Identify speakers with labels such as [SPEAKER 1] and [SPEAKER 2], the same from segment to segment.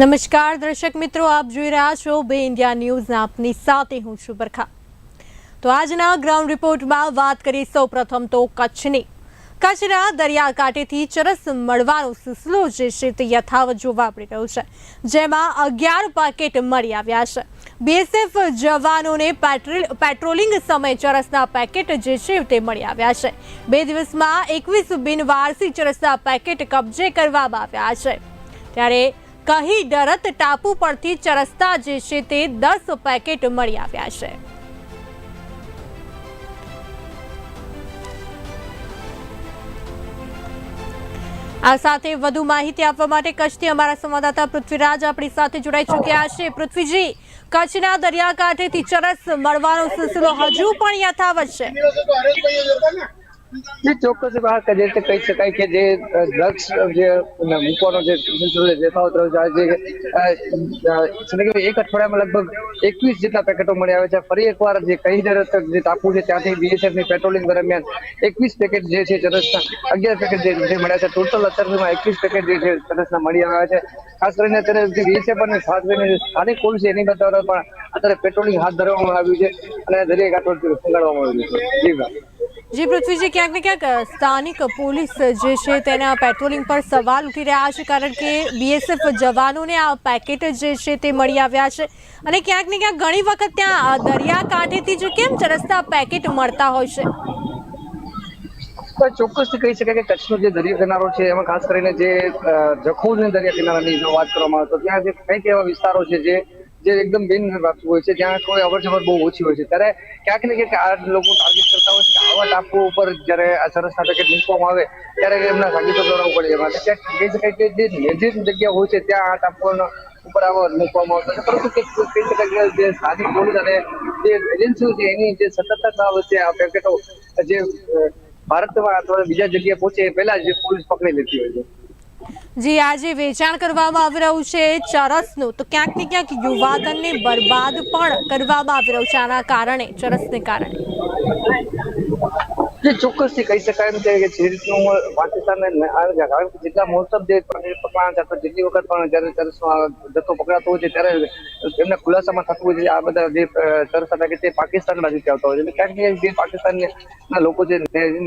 [SPEAKER 1] નમસ્કાર, દર્શક મિત્રો, આપ જોઈ રહ્યા છો બે ઇન્ડિયા ન્યૂઝ આપની સાથે હું છું બરખા. તો આજના ગ્રાઉન્ડ રિપોર્ટમાં વાત કરી સૌ પ્રથમ તો કચ્છની. કચ્છના દરિયાકાંઠેથી ચરસ મળવાનો સિલસિલો જે છે તે યથાવત જોવા મળી રહ્યો છે, જેમાં અગિયાર પાકેટ મળી આવ્યા છે. બીએસએફ જવાનોને પેટ્રોલ, પેટ્રોલિંગ સમયે ચરસના પેકેટ જે છે તે મળી આવ્યા છે. બે દિવસમાં એકવીસ બિનવારસી ચરસના પેકેટ કબજે કરવામાં આવ્યા છે. ત્યારે કહી ડરત ટાપુ પરથી ચરસતા જે છે તે દસ પેકેટ મળી આવ્યા છે. આ સાથે વધુ માહિતી આપવા માટે કચ્છથી અમારા સંવાદદાતા પૃથ્વીરાજ આપણી સાથે જોડાઈ ચૂક્યા છે. પૃથ્વીજી, કચ્છના દરિયાકાંઠેથી ચરસ મળવાનો સિલસિલો હજુ પણ યથાવત છે.
[SPEAKER 2] જે ચોક્કસ વાત જે રીતે કહી શકાય કે જે ડ્રગ્સ જે મૂકવાનો જે યથાવત રહ્યો છે આજે એક અઠવાડિયામાં લગભગ એકવીસ જેટલા પેકેટો મળી આવે છે. ફરી એકવાર જે કહીદર જે ટાપુ છે, ત્યાંથી બીએસએફની પેટ્રોલિંગ દરમિયાન એકવીસ પેકેટ જે છે, ચરસના અગિયાર પેકેટ જે મળ્યા છે, ટોટલ અત્યારમાં એકવીસ પેકેટ જે છે, ચરસના મળી આવ્યા છે. ખાસ કરીને અત્યારે બીએસએફ અને ખાસ કરીને સ્થાનિક પોલીસ એની દ્વારા પણ અત્યારે પેટ્રોલિંગ હાથ ધરવામાં આવ્યું છે અને દરિયાકાંઠો ખંગાળવામાં આવ્યું છે. જી
[SPEAKER 1] જી, પૃથ્વીજી, ક્યાંક ને ક્યાંક સ્થાનિક પોલીસ જે છે તેના પેટ્રોલિંગ પર સવાલ ઉઠી રહ્યા છે, કારણ કે બીએસએફ જવાનોને આ પેકેટ જે છે તે મળી આવ્યા છે. અને ક્યાંક ને ક્યાંક ઘણી વખત ત્યાં દરિયા કાંઠેથી જ કેમ ચરસતા પેકેટ મળતા હોય છે?
[SPEAKER 2] ચોક્કસથી કહી શકાય કે કચ્છનો જે દરિયા કિનારો છે, એમાં ખાસ કરીને જે જખૌ દરિયા કિનારાની વાત કરવામાં આવે તો ત્યાં જે કંઈક એવા વિસ્તારો છે જે જે એકદમ બિન હોય છે, જ્યાં કોઈ અવર જવર બહુ ઓછી હોય છે. ત્યારે ક્યાંક ને ક્યાંક આ લોકો ટાર્ગેટ કરતા હોય છે કે આવા ટાપુ ઉપર જ્યારે આ સરસના પેકેટ મૂકવામાં આવે, ત્યારે એમના સાગીતો દોડાવવું પડે. એમાં ક્યાંક કહી શકાય કે જે નિર્જિત જગ્યા હોય છે, ત્યાં આ ટાપુઓનો ઉપર આવા મૂકવામાં આવશે પરંતુ કે કહી શકાય કે જે સ્થાનિક પોલીસ અને જે એજન્સીઓ છે, એની જે સતર્કતા વચ્ચે આ પેકેટો જે ભારતમાં અથવા બીજા જગ્યાએ પહોંચે એ પહેલા જ પોલીસ પકડી લેતી હોય છે.
[SPEAKER 1] જી આજે વેચાણ કરવામાં આવી રહ્યું છે ચરસનું. તો ક્યાંક ને ક્યાંક યુવાધનને બરબાદ પણ કરવામાં આવી રહ્યું છે. આના કારણે, ચરસને કારણે.
[SPEAKER 2] જે ચોક્કસથી કહી શકાય એમ છે કે જે રીતનું પાકિસ્તાનને કારણ કે જેટલા મોસ્ટ જે પકડાણ થતા જેટલી વખત પણ જ્યારે ચરસનો જથ્થો પકડાતો હોય છે, ત્યારે એમના ખુલાસામાં થતું હોય છે. આ બધા જે ચરસ હતા કે તે પાકિસ્તાન બાજુથી આવતા હોય છે. એટલે ક્યાંક ને પાકિસ્તાન જે પાકિસ્તાનના લોકો જે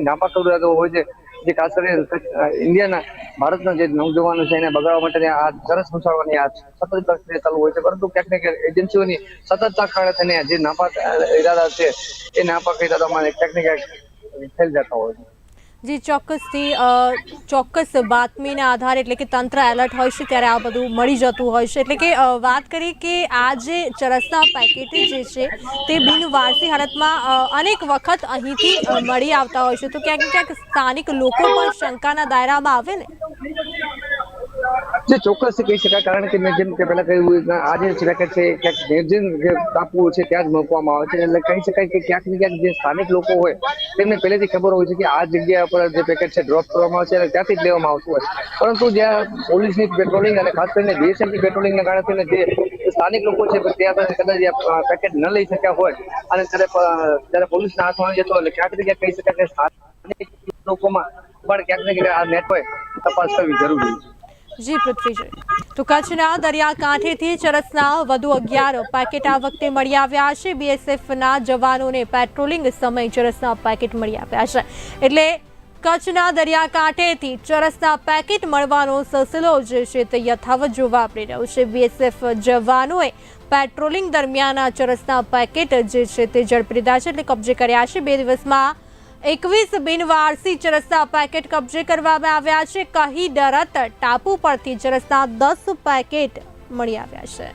[SPEAKER 2] નાપાક કરતા હોય છે જે ખાસ કરીને ઇન્ડિયાના ભારતના જે નવજવાનો છે એને બગાડવા માટે આ સરસ ઘુસાડવાની આ સતત પ્રક્રિયા ચાલુ હોય છે. પરંતુ ક્યાંક ને ક્યાંક એજન્સીઓની સતત કારણે થઈને જે નાપાક ઇરાદા છે, એ નાપાક ઇરાદામાં ક્યાંક ને ક્યાંક ફેલ જતા હોય છે.
[SPEAKER 1] જી ચોક્કસથી ચોક્કસ બાતમીના આધારે એટલે કે તંત્ર એલર્ટ હોય છે, ત્યારે આ બધું મળી જતું હોય છે. એટલે કે વાત કરીએ કે આ જે ચરસના પેકેટ જે છે, તે બિનવારસી હાલતમાં અનેક વખત અહીંથી મળી આવતા હોય છે. તો ક્યાંક ક્યાંક સ્થાનિક લોકો પણ શંકાના દાયરામાં આવે ને?
[SPEAKER 2] જે ચોક્કસ કહી શકાય, કારણ કે મેં જેમ કે પહેલા કહ્યું આજે જે છે, ક્યાંક નિર્જન જે છે ત્યાં જ મૂકવામાં આવે છે, એટલે કહી શકાય કે ક્યાંક ને ક્યાંક જે સ્થાનિક લોકો હોય, તેમને પહેલેથી ખબર હોય છે કે આ જગ્યા પર જે પેકેટ છે ડ્રોપ કરવામાં આવે છે અને ત્યાંથી જ લેવામાં આવતું હોય પરંતુ જ્યાં પોલીસની પેટ્રોલિંગ અને ખાસ કરીને બીએસએફની પેટ્રોલિંગના કારણે જે સ્થાનિક લોકો છે ત્યાં કદાચ પેકેટ ન લઈ શક્યા હોય, અને ત્યારે ત્યારે પોલીસના હાથમાં આવી જતો એટલે ક્યાંક ને ક્યાંક કહી શકાય કે સ્થાનિક લોકોમાં પણ ક્યાંક ને ક્યાંક આ નેટવર્ક તપાસ કરવી જરૂરી છે.
[SPEAKER 1] જી પૃથ્વીજી તો કચ્છના દરિયાકાંઠેથી ચરસના વધુ અગિયાર પેકેટ આ વખતે મળી આવ્યા છે. બીએસએફના જવાનોને પેટ્રોલિંગ સમય ચરસના પેકેટ મળી આવ્યા છે. એટલે કચ્છના દરિયાકાંઠેથી ચરસના પેકેટ મળવાનો સિલસિલો જે છે તે યથાવત જોવા મળી રહ્યો છે. બીએસએફ જવાનોએ પેટ્રોલિંગ દરમિયાન આ ચરસના પેકેટ જે છે તે ઝડપી લીધા છે. એટલે કબજે કર્યા છે. બે દિવસમાં એકવીસ બિનવારસી ચરસના પેકેટ કબજે કરવામાં આવ્યા છે. કહી ડરત ટાપુ પરથી ચરસના દસ પેકેટ મળી આવ્યા છે.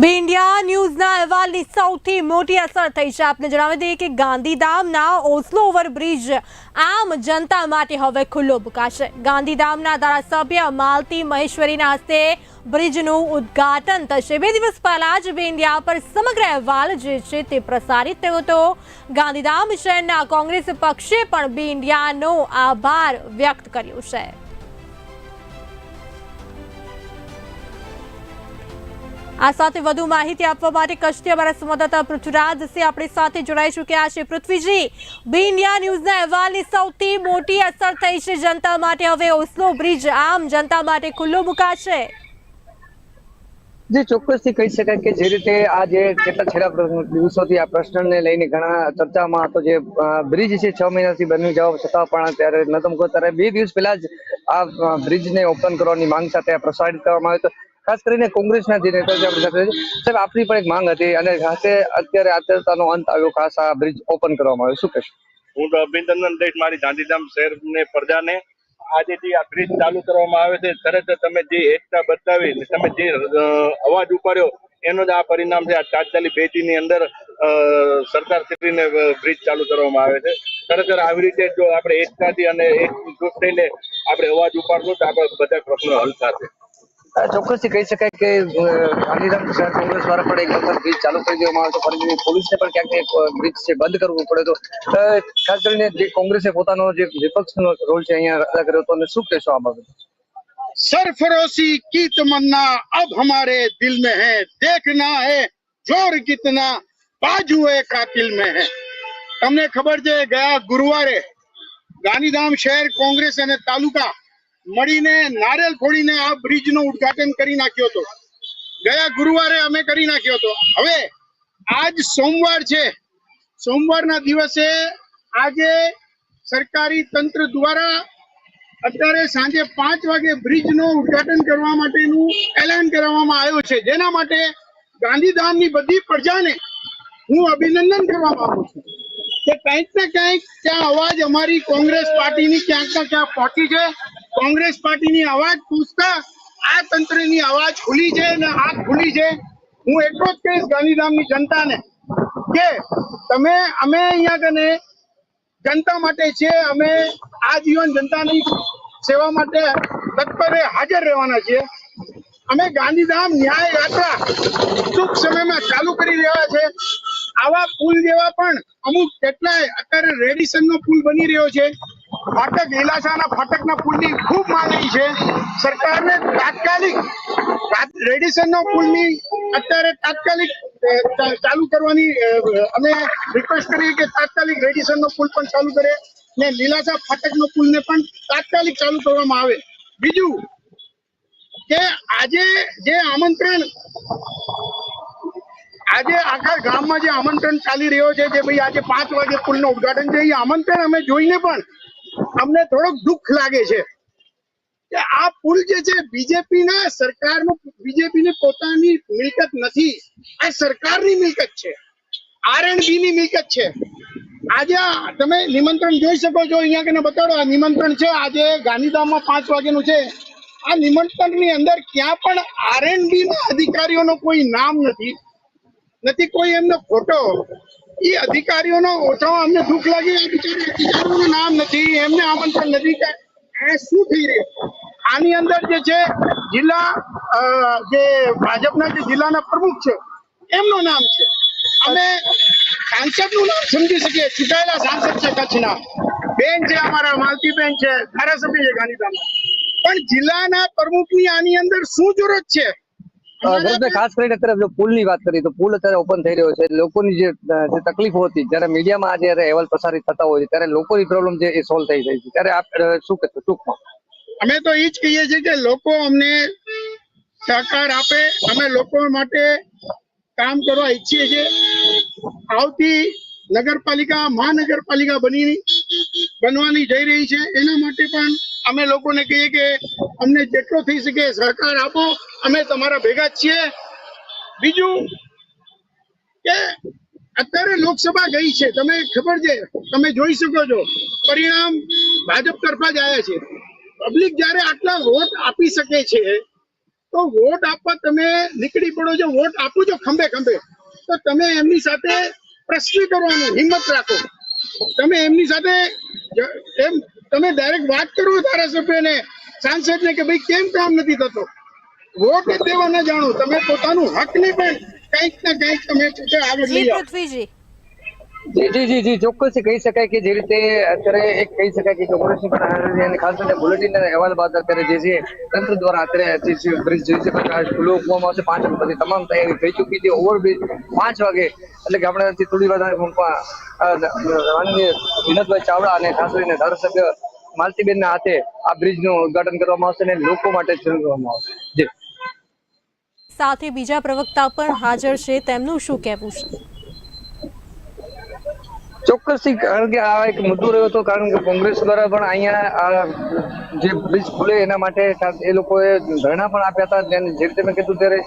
[SPEAKER 1] બે ન્યૂઝના અહેવાલની સૌથી મોટી અસર થઈ છે. આપને જણાવી દઈએ કે ગાંધીધામના ઓસ્લો ઓવરબ્રિજ આમ જનતા માટે હવે ખુલ્લો મુકાશે. ગાંધીધામના ધારાસભ્ય માલતી મહેશ્વરીના હસ્તે બ્રિજનું ઉદ્ઘાટન થશે. બે દિવસ પહેલા જ બે પર સમગ્ર અહેવાલ જે છે તે પ્રસારિત થયો હતો. ગાંધીધામ શહેરના કોંગ્રેસ પક્ષે પણ બે આભાર વ્યક્ત કર્યો છે. આ સાથે વધુ માહિતી આપવા માટે કચ્છથી અમારા સંવાદદાતા પૃથ્વીરાજ આપણી સાથે જોડાઈ ચૂક્યા છે. પૃથ્વીજી, બી ઇન્ડિયા ન્યૂઝના અહેવાલની સૌથી મોટી અસર થઈ છે જનતા માટે. હવે ઓસ્લો બ્રિજ આમ જનતા માટે ખુલ્લો મુકાશે.
[SPEAKER 2] જે, ચોક્કસથી કહી શકાય કે જે રીતે આ જે કેટલા છેલ્લા દિવસોથી આ પ્રશ્નને લઈને ઘણા ચર્ચામાં હતો જે બ્રિજ છે, છ મહિનાથી બની જવા છતાં પણ ત્યારે નતમ કહો ત્યારે બે દિવસ પહેલા જ આ બ્રિજને ઓપન કરવાની માંગ સાથે પ્રસારિત કરવામાં આવ્યો હતો ખાસ કરીને કોંગ્રેસના જે નેતા છે, આપણી સાથે સાહેબ, આપની પણ એક માંગ હતી અને ખાસે અત્યારે આતરતાનો અંત આવ્યો, ખાસ આ બ્રિજ ઓપન કરવામાં આવ્યો. શું કહેશો?
[SPEAKER 3] હું તો અભિનંદન દઈશ મારી ગાંધીધામ શહેરને પ્રજાને. આજે જે આ બ્રિજ ચાલુ કરવામાં આવે છે, તરત તમે જે એકતા બતાવી તમે જે અવાજ ઉપાડ્યો, એનો જ આ પરિણામ છે. આ તાત્કાલિક બેટી ની અંદર સરદાર સરકાર શ્રીને બ્રિજ ચાલુ કરવામાં આવે છે. ખરેખર આવી રીતે જો આપણે એકતાથી અને એક થઈને આપણે અવાજ ઉપાડશું તો આપણે બધા પ્રશ્નો હલ થશે.
[SPEAKER 2] ચોક્કસથી કહી શકાય કે અ, ગાંધીધામ શહેર કોંગ્રેસ દ્વારા પણ એક વખત બ્રિજ ચાલુ કરી દેવામાં આવ્યો હતો ફરીથી પોલીસને પણ ક્યાંક ને ક્યાંક બ્રિજ છે બંધ કરવું પડે તો અ, ખાસ કરીને જે કોંગ્રેસે પોતાનો જે વિપક્ષનો રોલ છે અહીંયા અદા કર્યો હતો અને શું કહેશો આ બાબતે
[SPEAKER 4] सरफरोशी की तमन्ना अब हमारे दिल में है देखना है जोर कितना बाजुए कातिल में है તમને ખબર છે ગયા ગુરુવારે ગાંધીધામ શહેર કોંગ્રેસ અને તાલુકા મળીને નારેલ ફોડીને આ બ્રિજનું ઉદઘાટન કરી નાખ્યો હતો. ગયા ગુરુવારે અમે કરી નાખ્યો હતો. હવે આજ સોમવાર છે. સોમવારના દિવસે આજે સરકારી તંત્ર દ્વારા અત્યારે સાંજે પાંચ વાગે બ્રિજનું ઉદઘાટન કરવા માટેનું એલાન કરવામાં આવ્યું છે. જેના માટે ગાંધીધામની બધી પ્રજાને હું અભિનંદન કરવા માંગુ છું. કે કંઈક ને કંઈક ત્યાં અવાજ અમારી કોંગ્રેસ પાર્ટીની ક્યાંક ને ક્યાંક પહોંચી છે. કોંગ્રેસ પાર્ટીની અવાજ પૂછતા આ તંત્રની અવાજ ખુલી છે અને હાથ ખુલી છે? હું એટલો જ કહીશ ગાંધીધામની જનતાને કે તમે, અમે અહીંયા કને જનતા માટે છે, અમે આજીવન જનતાની સેવા માટે તત્પરે હાજર રહેવાના છીએ. અમે ગાંધીધામ ન્યાય યાત્રા ટૂંક સમયમાં ચાલુ કરી રહ્યા છે. આવા પુલ જેવા પણ અમુક કેટલાય અત્યારે રેડિશન નો પુલ બની રહ્યો છે. ફાટક લીલાશાના ફાટકના પુલની ખૂબ માંગણી છે. સરકારને તાત્કાલિક રેડિસનનો પુલની અત્યારે તાત્કાલિક ચાલુ કરવાની અમે રિક્વેસ્ટ કરીએ કે તાત્કાલિક રેડિસનનો પુલ પણ ચાલુ કરે ને લીલાશા ફાટકનો પુલને પણ તાત્કાલિક ચાલુ કરવામાં આવે. બીજું કે આજે જે આમંત્રણ, આજે આખા ગામમાં જે આમંત્રણ ચાલી રહ્યો છે, જે ભાઈ આજે પાંચ વાગે પુલનું ઉદઘાટન છે, એ આમંત્રણ અમે જોઈને પણ અમને થોડોક દુઃખ લાગે છે કે આ પુલ જે છે બીજેપી ના સરકારનું બીજેપી ની પોતાની મિલકત નથી. આ સરકારની મિલકત છે. આરએનબી ની મિલકત છે. આજે તમે નિમંત્રણ જોઈ શકો છો, અહીંયા કે બતાડો, આ નિમંત્રણ છે, આજે ગાંધીધામમાં પાંચ વાગ્યાનું છે. આ નિમંત્રણની અંદર ક્યાં પણ આરએનબી ના અધિકારીઓનો કોઈ નામ નથી. નથી કોઈ એમનો ફોટો. એ અધિકારીઓનો ઓછો અમને દુઃખ લાગે આ બિચારા અધિકારીઓનું નામ નથી, એમને આમંત્રણ નથી. કે શું થઈ રહ્યું? આની અંદર જે છે, જિલ્લા જે ભાજપના જે જિલ્લાના પ્રમુખ છે, એમનું નામ છે. અમે સાંસદનું નામ સમજી શકીએ. ચૂંટાયેલા સાંસદ છે કચ્છના. બેન છે અમારા, માલતીબેન છે, ધારાસભ્ય છે ગાંધીધામના. પણ જિલ્લાના પ્રમુખની આની અંદર શું જરૂરત છે?
[SPEAKER 2] ખાસ કરીને અત્યારે જો પુલની વાત કરીએ તો પુલ અત્યારે ઓપન થઈ રહ્યો છે. લોકોની જે તકલીફો હતી જ્યારે મીડિયામાં આજે અહેવાલ પ્રસારિત થતા હોય છે ત્યારે લોકોની પ્રોબ્લેમ છે એ સોલ્વ થઈ જાય છે. ત્યારે આપ શું કહેશો ટૂંકમાં?
[SPEAKER 4] અમે તો એ જ કહીએ છીએ કે લોકો અમને સહકાર આપે અમે લોકો માટે કામ કરવા ઈચ્છીએ છીએ. આવતી નગરપાલિકા મહાનગરપાલિકા બની બનવાની જઈ રહી છે. એના માટે પણ અમે લોકોને કહીએ કે અમને જેટલો થઈ શકે સહકાર આપો, અમે તમારા ભેગા છીએ. બીજું કે અત્યારે લોકસભા ગઈ છે, તમે ખબર છે, તમે જોઈ શકો છો, પરિણામ ભાજપ તરફા જ આવ્યા છે. પબ્લિક જ્યારે આટલા વોટ આપી શકે છે, તો વોટ આપવા તમે નીકળી પડો છો વોટ આપો છો ખંભે ખંભે. તો તમે એમની સાથે પ્રશ્ન કરવાનો હિંમત રાખો. તમે એમની સાથે એમ તમે ડાયરેક્ટ વાત કરો ધારાસભ્યને સાંસદને કે ભાઈ કેમ કામ નથી થતો? વોટ દેવા ન જાણો તમે પોતાનું હકને પણ કંઈક ને કંઈક તમે આગળ લઈ
[SPEAKER 1] પૃથ્વીજી.
[SPEAKER 2] જી જી જી ચોક્કસ કહી શકાય કે જે રીતે અત્યારે એક કહી શકાય કે કોંગ્રેસની પણ અને ખાસ કરીને બુલેટિન અહેવાલ બાદ અત્યારે જે છે, તંત્ર દ્વારા અત્યારે બ્રિજ જોઈ છે ખુલ્લો મૂકવામાં આવશે. પાંચ પછી તમામ તૈયારી થઈ ચૂકી છે. ઓવરબ્રિજ પાંચ વાગે, એટલે કે આપણે થોડી વાર માનનીય વિનોદભાઈ ચાવડા અને ખાસ કરીને ધારાસભ્ય માલતીબેનના હાથે આ બ્રિજનું ઉદ્ઘાટન કરવામાં આવશે અને લોકો માટે શરૂ કરવામાં આવશે. જી.
[SPEAKER 1] સાથે બીજા પ્રવક્તા પણ હાજર છે. તેમનું શું કહેવું છે?
[SPEAKER 2] ચોક્કસથી કારણ કે આ એક મુદ્દો રહ્યો હતો, કારણ કે કોંગ્રેસ દ્વારા પણ અહીંયા જે બ્રિજ ખુલે એના માટે એ લોકોએ ધરણા પણ આપ્યા હતા. જે રીતે મેં કીધું ત્યારે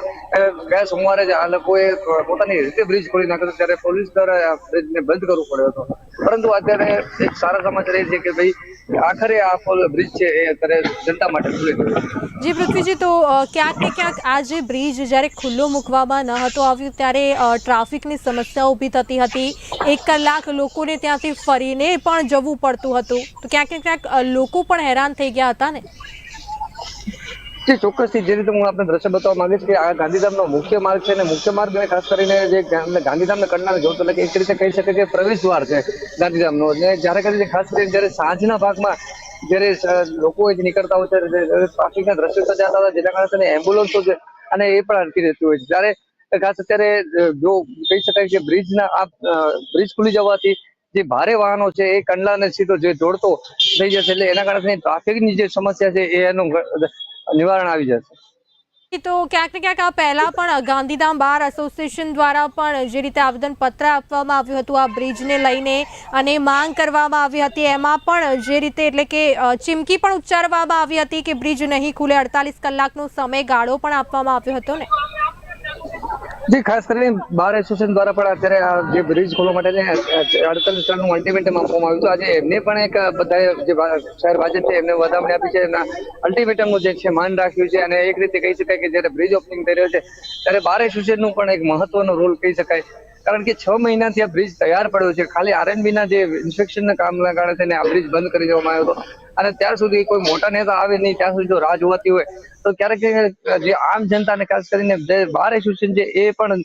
[SPEAKER 2] ગયા સોમવારે જ આ લોકોએ પોતાની રીતે બ્રિજ ખોલી નાખ્યો ત્યારે પોલીસ દ્વારા આ બ્રિજને બંધ કરવું પડ્યો હતો. પરંતુ અત્યારે એક સારા સમાચાર એ છે કે ભાઈ, આખરે આ બ્રિજ છે એ અત્યારે જનતા માટે ખુલે
[SPEAKER 1] જી, પૃથ્વીજી, તો ક્યાંક ને ક્યાંક આ જે બ્રિજ જ્યારે ખુલ્લો મૂકવામાં ન હતો આવ્યું, ત્યારે ટ્રાફિકની સમસ્યા ઊભી થતી હતી. એક કલાક લોકોને ત્યાંથી ફરીને પણ જવું પડતું હતું. તો ક્યાંક ને ક્યાંક લોકો પણ હેરાન થઈ ગયા હતા ને?
[SPEAKER 2] જે, ચોક્કસથી જે રીતે હું આપણે દ્રશ્ય બતાવવા માંગીશ કે આ ગાંધીધામનો મુખ્ય માર્ગ છે અને મુખ્ય માર્ગ ખાસ કરીને જે ગાંધીધામને કરનાર જોતો એટલે કે એક રીતે કહી શકે કે પ્રવેશ દ્વાર છે ગાંધીધામનો. અને જ્યારે કરીને ખાસ કરીને જ્યારે સાંજના ભાગમાં જ્યારે લોકો જ નીકળતા હોય ત્યારે ટ્રાફિકના દ્રશ્યો સર્જાતા હતા, જેના કારણે એમ્બ્યુલન્સો છે અને એ પણ અટકી રહેતી હોય છે. ત્યારે ખાસ અત્યારે જો કહી શકાય કે બ્રિજના આ બ્રિજ ખુલી જવાથી જે ભારે વાહનો છે એ કંડલાને સીધો જે જોડતો થઈ જશે એટલે એના કારણે ટ્રાફિકની જે સમસ્યા છે એનું નિવારણ આવી જશે.
[SPEAKER 1] તો ક્યાંક ને ક્યાંક આ પહેલા પણ ગાંધીધામ બાર એસોસિએશન દ્વારા પણ જે રીતે આવેદન પત્ર આપવામાં આવ્યું હતું આ બ્રિજને લઈને અને માંગ કરવામાં આવી હતી, એમાં પણ જે રીતે એટલે કે ચીમકી પણ ઉચ્ચારવામાં આવી હતી કે બ્રિજ નહીં ખુલે, અડતાલીસ કલાકનો સમયગાળો પણ આપવામાં આવ્યો હતો ને?
[SPEAKER 2] જી, ખાસ કરીને બાર એસોસિએશન દ્વારા પણ અત્યારે આ જે બ્રિજ ખોલવા માટે અડતાલીસ ટનનું અલ્ટિમેટમ આપવામાં આવ્યું હતું. આજે એમને પણ એક બધાએ જે શહેર ભાજપ છે, એમને વધામણી આપી છે. એમના અલ્ટિમેટમનું જે છે, માન રાખ્યું છે. અને એક રીતે કહી શકાય કે જ્યારે બ્રિજ ઓપનિંગ થઈ રહ્યો છે, ત્યારે બાર એસોસિએશનનું પણ એક મહત્વનો રોલ કહી શકાય. કારણ કે છ મહિનાથી આ બ્રિજ તૈયાર પડ્યો છે. ખાલી આરએનબી ના જે ઇન્સ્પેક્શનના કામના કારણે આ બ્રિજ બંધ કરી દેવામાં આવ્યો હતો. અને ત્યાર સુધી કોઈ મોટા નેતા આવે નહીં. ત્યાં સુધી જો રાહ જોવાતી હોય, તો ક્યારેક જે આમ જનતાને ખાસ કરીને જે બાર એસોસિએશન છે એ પણ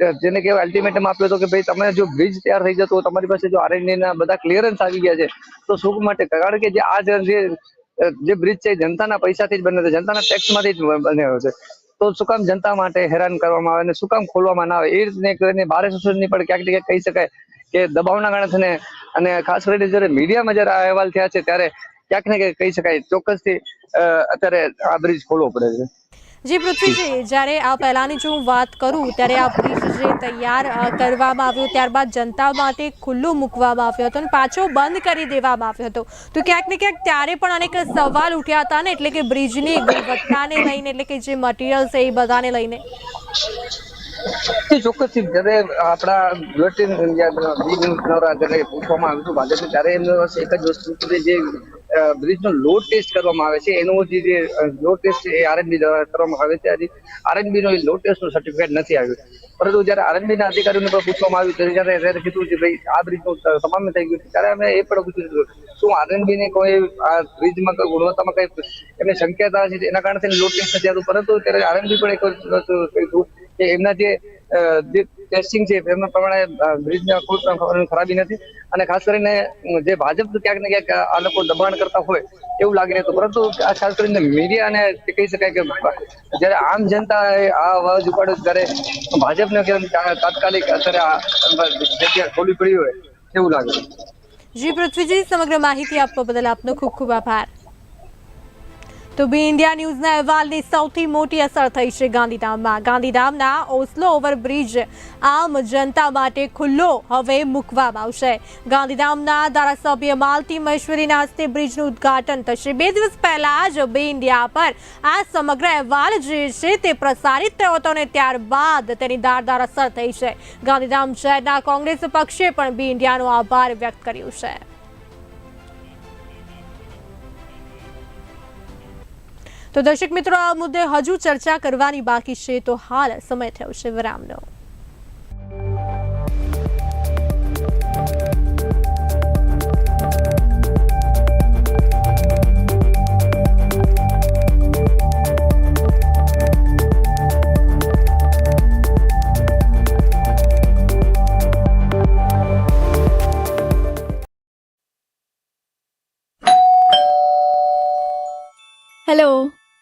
[SPEAKER 2] જેને કે અલ્ટિમેટમ આપ્યો હતો કે ભાઈ, તમે જો બ્રિજ તૈયાર થઈ જતો, તમારી પાસે જો આરએનડી ના બધા ક્લિયરન્સ આવી ગયા છે, તો શું માટે કારણ કે જે આ જે, જે- બ્રિજ છે જનતાના પૈસાથી જ બને છે. જનતાના ટેક્સમાંથી જ બન્યો છે. તો શું કામ જનતા માટે હેરાન કરવામાં આવે અને શું કામ ખોલવામાં ના આવે? એ રીતને કરીને ભારે એસોસિએશનની પણ ક્યાંક ક્યાંક કહી શકાય કે દબાવના કારણે થઈને અને ખાસ કરીને જ્યારે મીડિયામાં જ્યારે આ અહેવાલ થયા છે ત્યારે ક્યાંક ને ક્યાંક કહી શકાય ચોક્કસથી અત્યારે આ બ્રિજ ખોલવો પડે છે.
[SPEAKER 1] જી પૃથ્વીજી જ્યારે આ પહેલાંની જો હું વાત કરું, ત્યારે આ બ્રિજ જે તૈયાર કરવામાં આવ્યો, ત્યારબાદ જનતા માટે ખુલ્લું મૂકવામાં આવ્યો હતો અને પાછો બંધ કરી દેવામાં આવ્યો હતો. તો ક્યાંક ને ક્યાંક ત્યારે પણ અનેક સવાલ ઉઠ્યા હતા ને, એટલે કે બ્રિજની ગુણવત્તાને લઈને, એટલે કે જે મટીરિયલ છે એ બધાને લઈને.
[SPEAKER 2] ચોક્કસ જયારે આપણા બુલેટિન પૂછવામાં આવ્યું હતું, ભાજપને, ત્યારે એમને એક જ વસ્તુ જે બ્રિજનો લોડ ટેસ્ટ કરવામાં આવે છે. એનો જે લોડ ટેસ્ટ છે એ આરએનબી દ્વારા કરવામાં આવે છે. આજે આરએનબી નો લોડ ટેસ્ટનું સર્ટિફિકેટ નથી આવ્યું. પરંતુ જ્યારે આરએનબી ના અધિકારીઓને પણ પૂછવામાં આવ્યું ત્યારે જ્યારે કીધું કે ભાઈ, આ બ્રિજનું તમામ થઈ ગયું ત્યારે અમે એ પણ પૂછ્યું શું આરએનબી ને કોઈ આ બ્રિજમાં કોઈ ગુણવત્તામાં કઈ એમને શંકા છે? એના કારણે લોડ ટેસ્ટ નથી આવતું પરંતુ ત્યારે આરએનબી પણ એક કે એમના જે ટેસ્ટિંગ છે, એમના પ્રમાણે બ્રિજના કોઈ ખરાબી નથી. અને ખાસ કરીને જે ભાજપ ક્યાંક ને ક્યાંક આ લોકો દબાણ કરતા હોય, એવું લાગી રહ્યું પરંતુ આ ખાસ કરીને મીડિયા અને કહી શકાય કે, જ્યારે આમ જનતા આ અવાજ ઉપાડ્યો ત્યારે ભાજપને તાત્કાલિક અત્યારે આ જગ્યા ખોલી પડી હોય, એવું લાગે.
[SPEAKER 1] જી પૃથ્વીજી, સમગ્ર માહિતી આપવા બદલ આપનો ખૂબ ખૂબ આભાર. તો બી ઇન્ડિયા ન્યૂઝના અહેવાલની સૌથી મોટી અસર થઈ છે ગાંધીધામમાં. ગાંધીધામના ઓસ્લો ઓવરબ્રિજ આમ જનતા માટે ખુલ્લો હવે મૂકવામાં આવશે. ગાંધીધામના ધારાસભ્ય માલતી મહેશ્વરીના હસ્તે બ્રિજનું ઉદ્ઘાટન થશે. બે દિવસ પહેલા જ બી ઇન્ડિયા પર આ સમગ્ર અહેવાલ જે છે તે પ્રસારિત થયો હતો અને ત્યારબાદ તેની ધારદાર અસર થઈ છે. ગાંધીધામ શહેરના કોંગ્રેસ પક્ષે પણ બી ઇન્ડિયાનો આભાર વ્યક્ત કર્યો છે. તો દર્શક મિત્રો આ મુદ્દે હજુ ચર્ચા કરવાની બાકી છે તો હાલ સમય થયો છે વિરામનો
[SPEAKER 5] हेलो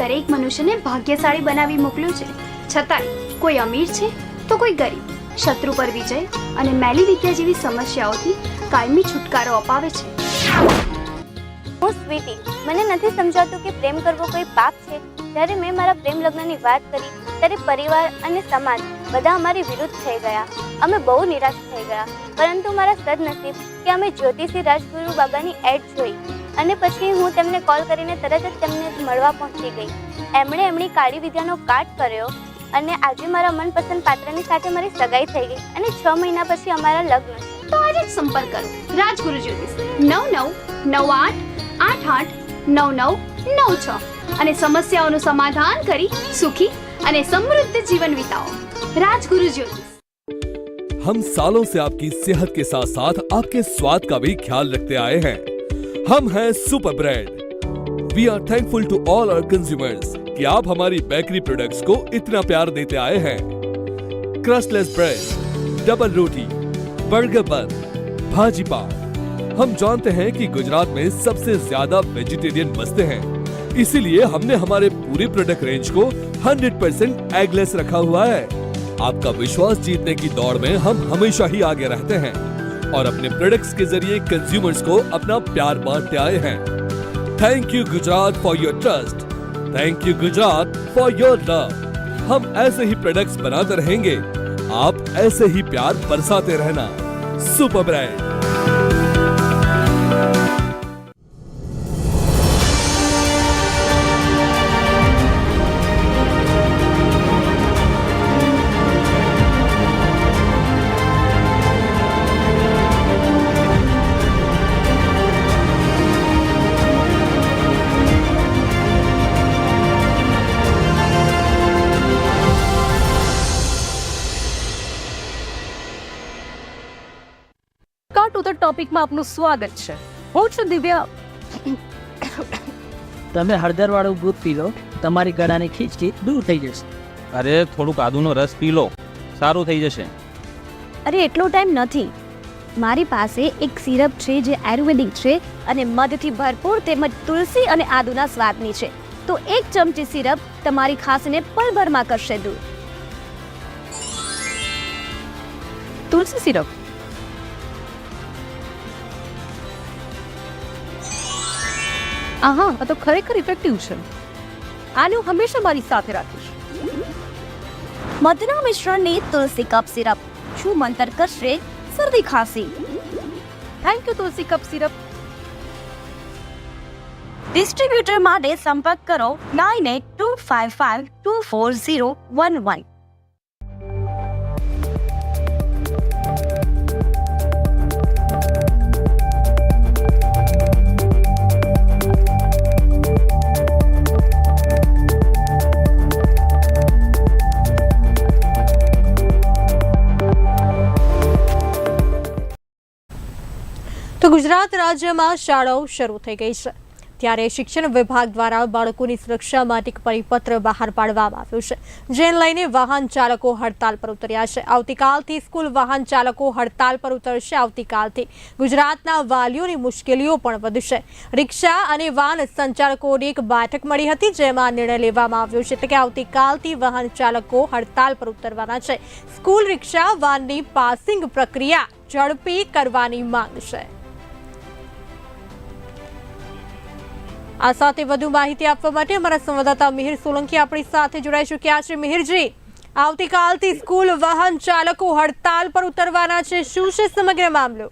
[SPEAKER 6] દરેક મનુષ્યને ભાગ્યશાળી બનાવી મોકલ્યું છે. છતાંય કોઈ અમીર છે તો કોઈ ગરીબ, શત્રુ પર વિજય અને મેલી વિદ્યા જેવી સમસ્યાઓથી કાયમી છુટકારો અપાવે છે.
[SPEAKER 7] હું સ્વીટી. મને નથી સમજાતું કે પ્રેમ કરવો કોઈ પાપ છે. જ્યારે મેં મારા પ્રેમ લગ્નની વાત કરી, ત્યારે પરિવાર અને સમાજ બધા અમારી વિરુદ્ધ થઈ ગયા. અમે બહુ નિરાશ થઈ ગયા. પરંતુ મારા સદનસીબ કે અમે જ્યોતિષી રાજગુરુ બાબાની એડ જોઈ. અને પછી હું તેમને કોલ કરીને તરત જ તેમને મળવા પહોંચી ગઈ એમણે એમની કાળી વિદ્યાનો કાટ કર્યો અને આજે મારા મનપસંદ પાત્રની સાથે મારી સગાઈ થઈ ગઈ અને છ મહિના પછી અમારા લગ્ન છે
[SPEAKER 6] તો આજે જ સંપર્ક કરો રાજગુરુ જ્યોતિષ નવ નવ નવ આઠ આઠ આઠ નવ નવ નવ છ અને સમસ્યાઓનું સમાધાન કરી સુખી અને સમૃદ્ધ જીવન વિતાવો રાજગુરુ જ્યોતિષ
[SPEAKER 8] हम सालों से आपकी सेहत के साथ साथ आपके स्वाद का भी ख्याल रखते आए हैं हम हैं super bread we are thankful to all our consumers कि आप हमारी बेकरी प्रोडक्ट्स को इतना प्यार देते आए हैं. क्रस्टलेस ब्रेड डबल रोटी बर्गर बन भाजी पाव हम जानते हैं कि गुजरात में सबसे ज़्यादा वेजिटेरियन बसते हैं. इसीलिए हमने हमारे पूरे प्रोडक्ट रेंज को 100% परसेंट एगलेस रखा हुआ है. आपका विश्वास जीतने की दौड़ में हम हमेशा ही आगे रहते हैं. और अपने प्रोडक्ट्स के ज़रिए कंज्यूमर्स को अपना प्यार बांटते आए हैं। Thank you Gujarat for your trust thank you Gujarat for your love हम ऐसे ही प्रोडक्ट्स बनाते रहेंगे। आप ऐसे ही प्यार बरसाते रहना। सुपर ब्रांड
[SPEAKER 9] ટોપિકમાં આપનું સ્વાગત છે. હું છું દિવ્યા.
[SPEAKER 10] તમે હળદર વાળું દૂધ પી લો તમારી ગળાની ખીચકી દૂર થઈ જશે.
[SPEAKER 11] અરે થોડુંક આદુનો રસ પી લો. સારું થઈ જશે.
[SPEAKER 7] અરે એટલો ટાઈમ નથી. મારી પાસે એક સિરપ છે જે આયુર્વેદિક છે અને મધથી ભરપૂર તેમજ તુલસી અને આદુના સ્વાદની છે. તો એક ચમચી સિરપ તમારી ખાંસીને પળભરમાં કરશે દૂર
[SPEAKER 9] તુલસી સિરપ? આહા આ તો ખરેખર ઇફેક્ટિવ છે. આને હું હંમેશા મારી સાથે રાખીશ.
[SPEAKER 7] મધના મિશ્રણની તુલસી કપ સિરપ. શું મંતર કરશે? શરદી ખાંસી.
[SPEAKER 9] Thank you Tulsi cup syrup.
[SPEAKER 7] Distributor માટે સંપર્ક કરો nine eight two five five two four zero one one.
[SPEAKER 1] Gujarat રાજ્યમાં શાળાઓ શરૂ થઈ ગઈ છે. ત્યારે શિક્ષણ વિભાગ દ્વારા બાળકોની સુરક્ષા માટે પરિપત્ર બહાર પાડવામાં આવ્યો છે, જેને લઈને વાહન ચાલકો હડતાલ પર ઉતર્યા છે. આવતીકાલથી સ્કૂલ વાહન ચાલકો હડતાલ પર ઉતરશે. આવતીકાલથી ગુજરાતના વાલીઓની મુશ્કેલીઓ પણ વધશે. રિક્ષા અને વાહન સંચાલકોની એક બેઠક મળી હતી, જેમાં નિર્ણય લેવામાં આવ્યો છે એટલે કે આવતીકાલથી વાહન ચાલકો હડતાલ પર ઉતરવાના છે. સ્કૂલ રિક્ષા વાનની પાસિંગ પ્રક્રિયા ઝડપી કરવાની માંગ છે. આ સાથે વધુ માહિતી આપવા માટે અમારા સંવાદદાતા મિહિર સોલંકી આપણી સાથે જોડાઈ ચૂક્યા છે. મિહિરજી, આવતીકાલથી સ્કૂલ વાહન ચાલકો હડતાલ પર ઉતરવાના છે. શું છે સમગ્ર મામલો?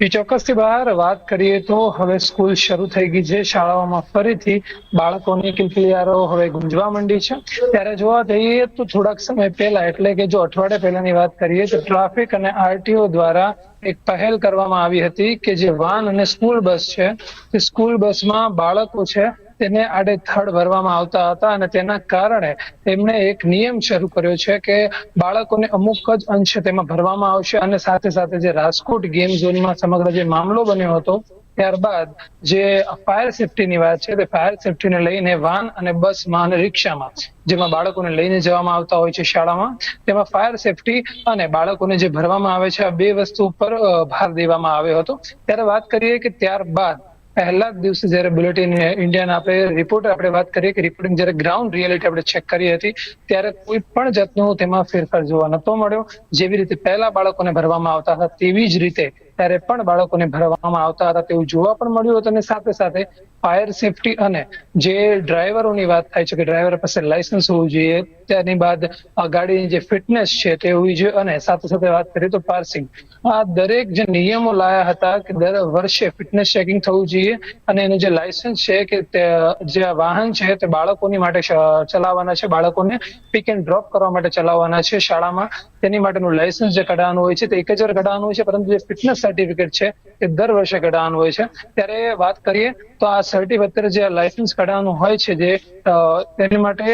[SPEAKER 12] એ ચોક્કસથી બહાર. વાત કરીએ તો હવે સ્કૂલ શરૂ થઈ ગઈ છે શાળાઓમાં ફરીથી. બાળકોની કિલકિલિયારો હવે ગુંજવા માંડી છે. ત્યારે જોવા જઈએ તો થોડાક સમય પહેલા, એટલે કે જો અઠવાડિયા પહેલાની વાત કરીએ તો ટ્રાફિક અને આરટીઓ દ્વારા એક પહેલ કરવામાં આવી હતી કે જે વાન અને સ્કૂલ બસ છે. તે સ્કૂલ બસમાં બાળકો છે તેને આડેથડ ભરવામાં આવતા હતા અને તેના કારણે તેમણે એક નિયમ શરૂ કર્યો છે કે બાળકોને અમુક જ અંશે તેમાં ભરવામાં આવશે અને સાથે સાથે જે રાજકોટ ગેમ ઝોનમાં સમગ્ર જે મામલો બન્યો હતો, ત્યારબાદ જે ફાયર સેફટીની વાત છે તે ફાયર સેફટીને લઈને વાન અને બસમાં અને રિક્ષામાં, જેમાં બાળકોને લઈને જવામાં આવતા હોય છે શાળામાં. તેમાં ફાયર સેફટી અને બાળકોને જે ભરવામાં આવે છે, આ બે વસ્તુ ઉપર ભાર દેવામાં આવ્યો હતો. ત્યારે વાત કરીએ કે ત્યારબાદ પહેલા જ દિવસે જયારે બુલેટિન ઇન્ડિયાના આપણે રિપોર્ટ આપણે વાત કરીએ કે રિપોર્ટિંગ જયારે ગ્રાઉન્ડ રિયાલિટી આપણે ચેક કરી હતી, ત્યારે કોઈ પણ જાતનો તેમાં ફેરફાર જોવા નતો મળ્યો. જેવી રીતે પહેલા બાળકોને ભરવામાં આવતા હતા, તેવી જ રીતે ત્યારે પણ બાળકોને ભરવામાં આવતા હતા તેવું જોવા પણ મળ્યું હતું અને સાથે સાથે ફાયર સેફટી અને જે ડ્રાઈવરોની વાત થાય છે કે ડ્રાઈવર પાસે લાયસન્સ હોવું જોઈએ ત્યારની બાદ ગાડીની જે ફિટનેસ છે તે હોવી જોઈએ અને સાથે સાથે વાત કરીએ તો પાર્સિંગ આ દરેક જે નિયમો લાયા હતા કે દર વર્ષે ફિટનેસ ચેકિંગ થવું જોઈએ અને એનું જે લાયસન્સ છે કે જે વાહન છે તે બાળકોની માટે ચલાવવાના છે, બાળકોને પિક એન્ડ ડ્રોપ કરવા માટે ચલાવવાના છે શાળામાં. તેની માટેનું લાયસન્સ જે કઢાવવાનું હોય છે તે એક જ વાર કઢાવવાનું હોય છે, પરંતુ જે ફિટનેસ સર્ટિફિકેટ છે, એ દર વર્ષે કઢાવવાનું હોય છે. ત્યારે વાત કરીએ તો આ સર્ટિફિકેટ જે લાયસન્સ કઢાવવાનું હોય છે જે તેની માટે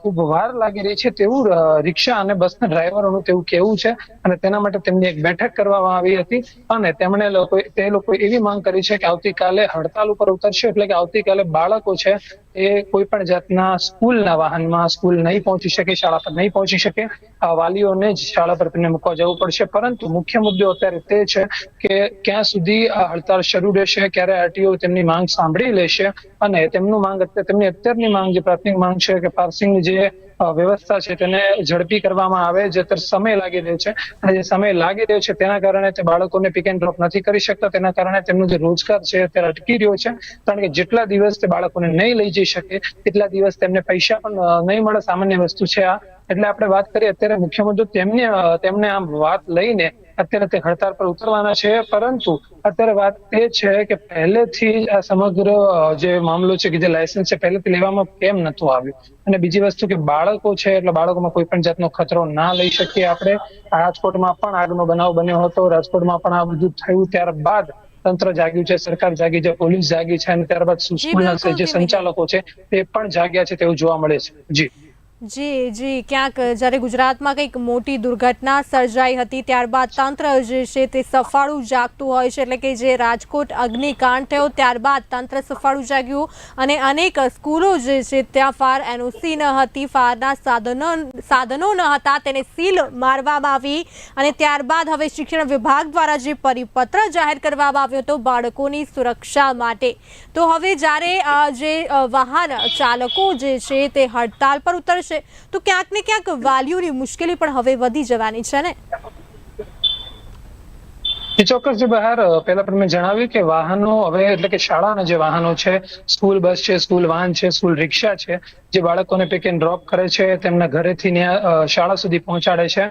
[SPEAKER 12] ખૂબ વાર લાગી રહી છે તેવું રિક્ષા અને બસના ડ્રાઈવરોનું તેવું કેવું છે. અને તેના માટે તેમની એક બેઠક કરવામાં આવી હતી અને તેમણે લોકો તે લોકો એવી માંગ કરી છે કે આવતીકાલે હડતાલ ઉપર ઉતરશે, એટલે કે આવતીકાલે બાળકો છે એ કોઈ પણ જાતના સ્કૂલના વાહનમાં સ્કૂલ નહીં પહોંચી શકે, શાળા પર નહીં પહોંચી શકે, આ વાલીઓને જ શાળા પર તેમને મૂકવા જવું પડશે. પરંતુ મુખ્ય મુદ્દો અત્યારે તે છે કે ક્યાં સુધી આ હડતાળ શરૂ રહેશે, ક્યારે આરટીઓ તેમની માંગ સાંભળી લેશે અને તેમનું માંગ અત્યારે તેમની અત્યારની માંગ, જે પ્રાથમિક માંગ છે કે પાર્સિંગની જે વ્યવસ્થા છે તેને ઝડપી કરવામાં આવે, જે સમય લાગી રહ્યો છે. અને જે સમય લાગી રહ્યો છે, તેના કારણે તે બાળકોને પિક એન્ડ ડ્રોપ નથી કરી શકતા. તેના કારણે તેમનો જે રોજગાર છે, અત્યારે અટકી રહ્યો છે. કારણ કે જેટલા દિવસ તે બાળકોને નહીં લઈ જઈ શકે તેટલા દિવસ તેમને પૈસા પણ નહીં મળે, સામાન્ય વસ્તુ છે આ. એટલે આપણે વાત કરીએ, અત્યારે મુખ્ય મુદ્દો તેમને તેમને આમ વાત લઈને અત્યારે તે હડતાળ પર ઉતરવાના છે પરંતુ અત્યારે વાત એ છે કે પહેલેથી જ આ સમગ્ર જે મામલો છે કે જે લાયસન્સ છે પહેલેથી લેવામાં કેમ નતું આવ્યું? અને બીજી વસ્તુ કે બાળકો છે એટલે બાળકોમાં કોઈ પણ જાતનો ખતરો ના લઈ શકીએ આપણે. રાજકોટમાં પણ આગનો બનાવ બન્યો હતો. રાજકોટમાં પણ આ બધું થયું ત્યારબાદ તંત્ર જાગ્યું છે સરકાર જાગી છે પોલીસ જાગી છે અને ત્યારબાદ સ્કૂલના જે સંચાલકો છે તે પણ જાગ્યા છે તેવું જોવા મળે છે. જી.
[SPEAKER 1] જી જી, ક્યાંક જ્યારે ગુજરાતમાં કંઈક મોટી દુર્ઘટના સર્જાઈ હતી, ત્યારબાદ તંત્ર જે છે તે સફાળું જાગતું હોય છે, એટલે કે જે રાજકોટ અગ્નિકાંડ થયો, ત્યારબાદ તંત્ર સફાળું જાગ્યું અને અનેક સ્કૂલો જે છે ત્યાં ફાર એનઓસી ન હતી ફારના સાધનો સાધનો ન હતા, તેને સીલ મારવામાં આવી અને ત્યારબાદ હવે શિક્ષણ વિભાગ દ્વારા જે પરિપત્ર જાહેર કરવામાં આવ્યો હતો બાળકોની સુરક્ષા માટે. તો હવે જ્યારે જે વાહન ચાલકો જે છે તે હડતાલ પર ઉતરશે તો ક્યાંક ને ક્યાંક વાલીઓની મુશ્કેલી પણ હવે વધી જવાની છે ને?
[SPEAKER 12] ચોક્કસ જે, બહાર પહેલા પણ મેં જણાવ્યું કે વાહનો હવે, એટલે કે શાળાના જે વાહનો છે, સ્કૂલ બસ છે, સ્કૂલ વાહન છે, સ્કૂલ રિક્ષા છે, જે બાળકોને પિક એન્ડ ડ્રોપ કરે છે, તેમના ઘરેથી શાળા સુધી પહોંચાડે છે.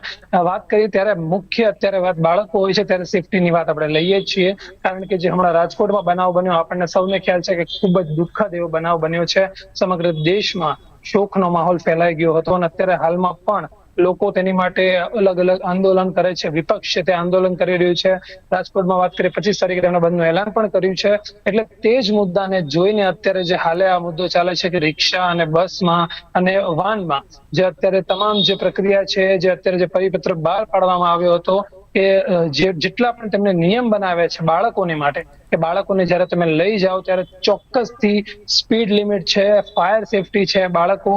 [SPEAKER 12] વાત કરીએ ત્યારે મુખ્ય અત્યારે વાત બાળકો હોય છે, ત્યારે સેફટીની વાત આપણે લઈએ જ છીએ. કારણ કે જે હમણાં રાજકોટમાં બનાવ બન્યો, આપણને સૌને ખ્યાલ છે કે ખૂબ જ દુઃખદ એવો બનાવ બન્યો છે સમગ્ર દેશમાં. શોકનો માહોલ ફેલાઈ ગયો હતો અને અત્યારે હાલમાં પણ લોકો તેની માટે અલગ અલગ આંદોલન કરે છે. વિપક્ષ છે તે આંદોલન કરી રહ્યું છે. રાજકોટમાં વાત કરીએ, પચીસ તારીખે તેમના બંધનું એલાન પણ કર્યું છે. એટલે તે જ મુદ્દાને જોઈને અત્યારે જે હાલે આ મુદ્દો ચાલે છે કે રિક્ષા અને બસમાં અને વાનમાં, જે અત્યારે તમામ જે પ્રક્રિયા છે, જે અત્યારે જે પરિપત્ર બહાર પાડવામાં આવ્યો હતો કે જે, જેટલા પણ તેમને નિયમ બનાવે છે બાળકોને માટે કે બાળકોને જ્યારે તમે લઈ જાઓ ત્યારે ચોક્કસથી સ્પીડ લિમિટ છે ફાયર સેફટી છે. બાળકો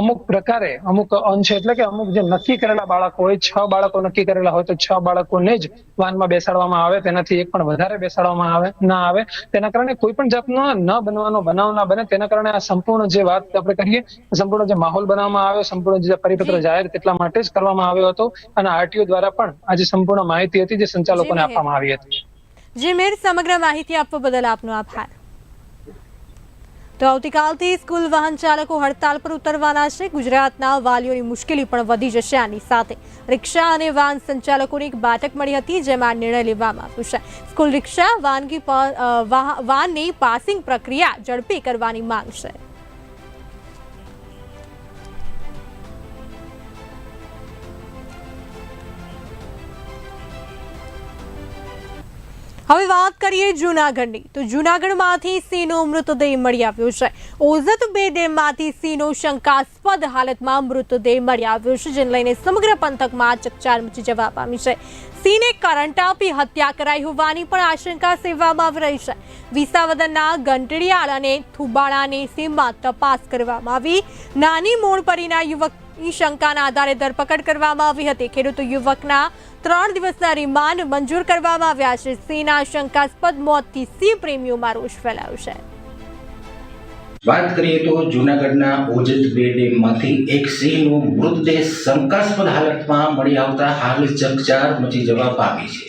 [SPEAKER 12] અમુક પ્રકારે અમુક અંશ એટલે કે અમુક જે નક્કી કરેલા બાળકો હોય છ બાળકો નક્કી કરેલા હોય તો છ બાળકોને જ વાનમાં બેસાડવામાં આવે. તેનાથી એક પણ વધારે બેસાડવામાં આવે ના આવે. તેના કારણે કોઈ પણ જાતનો ન બનવાનો બનાવ ના બને. તેના કારણે આ સંપૂર્ણ જે વાત આપણે કરીએ સંપૂર્ણ જે માહોલ બનાવવામાં આવ્યો સંપૂર્ણ જે પરિપત્ર જાહેર તેટલા માટે જ કરવામાં આવ્યો હતો. અને આરટીઓ દ્વારા પણ આજે સંપૂર્ણ માહિતી હતી જે સંચાલકોને આપવામાં આવી હતી.
[SPEAKER 1] જી, મેર સમગ્ર માહિતી આપવા બદલ આપનો આભાર. તો આવતીકાલથી સ્કૂલ વાહન ચાલકો હડતાલ પર ઉતરવાના છે. ગુજરાતના વાલીઓની મુશ્કેલી પણ વધી જશે. આની સાથે રિક્ષા અને વાહન સંચાલકોની એક બેઠક મળી હતી, જેમાં નિર્ણય લેવામાં આવ્યો છે. સ્કૂલ રિક્ષા વાનગી વાહનની પાસિંગ પ્રક્રિયા ઝડપી કરવાની માંગ છે. હવે વાત કરીએ જૂનાગઢની. તો જૂનાગઢમાંથી સિંહનો મૃતદેહ મળી આવ્યો છે. ઓઝત બે ડેમમાંથી સિંહનો શંકાસ્પદ હાલતમાં મૃતદેહ મળી આવ્યો છે, જેને લઈને સમગ્ર પંથકમાં ચકચાર મચી જવા પામી છે. સિંહને કરંટ આપી હત્યા કરાઈ હોવાની પણ આશંકા સેવવામાં આવી રહી છે. વિસાવદરના ગંટડિયાળ અને થુબાળાની સીમમાં તપાસ કરવામાં આવી. નાની મૂળપરીના યુવકની શંકાના આધારે ધરપકડ કરવામાં આવી હતી. ખેડૂત યુવકના ત્રણ દિવસના રિમાન્ડ મંજૂર કરવામાં આવ્યા છે. સિંહના શંકાસ્પદ મોતથી સિંહ પ્રેમીઓમાં રોષ ફેલાયો છે.
[SPEAKER 13] વાત કરીએ તો જૂનાગઢના ઓજત બે ડેમમાંથી એક સિંહનો મૃતદેહ શંકાસ્પદ હાલતમાં મળી આવતા હાલ ચકચાર મચી જવા પામી છે.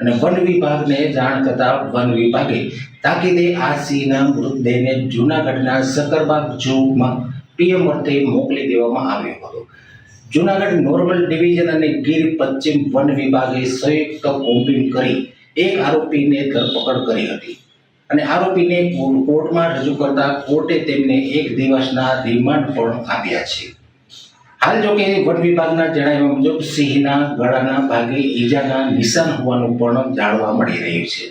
[SPEAKER 13] અને વન વિભાગને જાણ થતા વન વિભાગે તાકીદે આ સિંહના મૃતદેહને જૂનાગઢના સકરબાગ ઝૂમાં પીએમ અર્થે મોકલી દેવામાં આવ્યો હતો. જૂનાગઢ નોર્મલ ડિવિઝન અને ગીર પશ્ચિમ વન વિભાગે સંયુક્ત કોમ્બિંગ કરી એક આરોપીને ધરપકડ કરી હતી. અને આરોપીને કોર્ટમાં રજૂ કરતા કોર્ટે તેમને એક દિવસના રિમાન્ડ પણ આપ્યા છે. હાલ જોકે વન વિભાગના જણાવ્યા મુજબ સિંહના ગળાના ભાગે ઈજાના નિશાન હોવાનું પણ જાણવા મળી રહ્યું છે.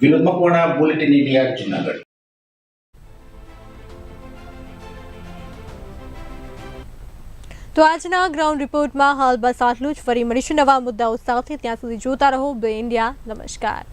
[SPEAKER 13] Vinod Makwana, bulletin India, Junagadh.
[SPEAKER 1] તો આજના ગ્રાઉન્ડ રિપોર્ટમાં હાલ બસ આટલું જ. ફરી મળીશું નવા મુદ્દાઓ સાથે. ત્યાં સુધી જોતા રહો. બે ઇન્ડિયા. નમસ્કાર.